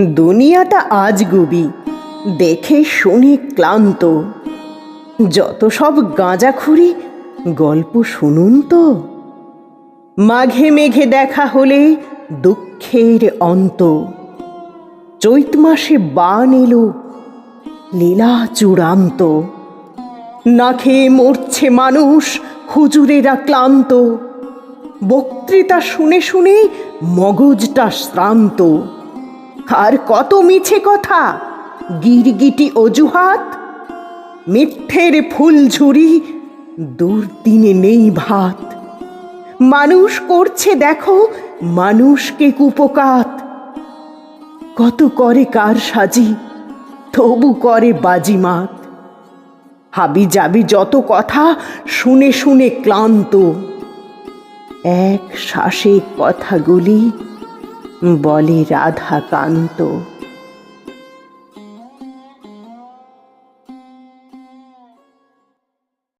দুনিয়াটা আজ গুবি, দেখে শুনে ক্লান্ত। যত সব গাঁজাখুরি, গল্প শুনুন তো। মাঘে মেঘে দেখা হলে দুঃখের অন্ত। চৈত মাসে বান এলো, লীলা চূড়ান্ত। না খেয়ে মরছে মানুষ, হুজুরেরা ক্লান্ত। বক্তৃতা শুনে শুনে মগজটা শ্রান্ত। আর কত মিছে কথা? গিরগিটি অজুহাত? মিথ্যের ফুল ঝুরি দুর্দিনে নেই ভাত। মানুষ করছে দেখো, মানুষকে কুপকাত। কত করে কার সাজি, তবু করে বাজিমাত। হাবি যাবি যত কথা, শুনে শুনে ক্লান্ত। এক শ্বাসে কথাগুলি বলে রাধাকান্ত।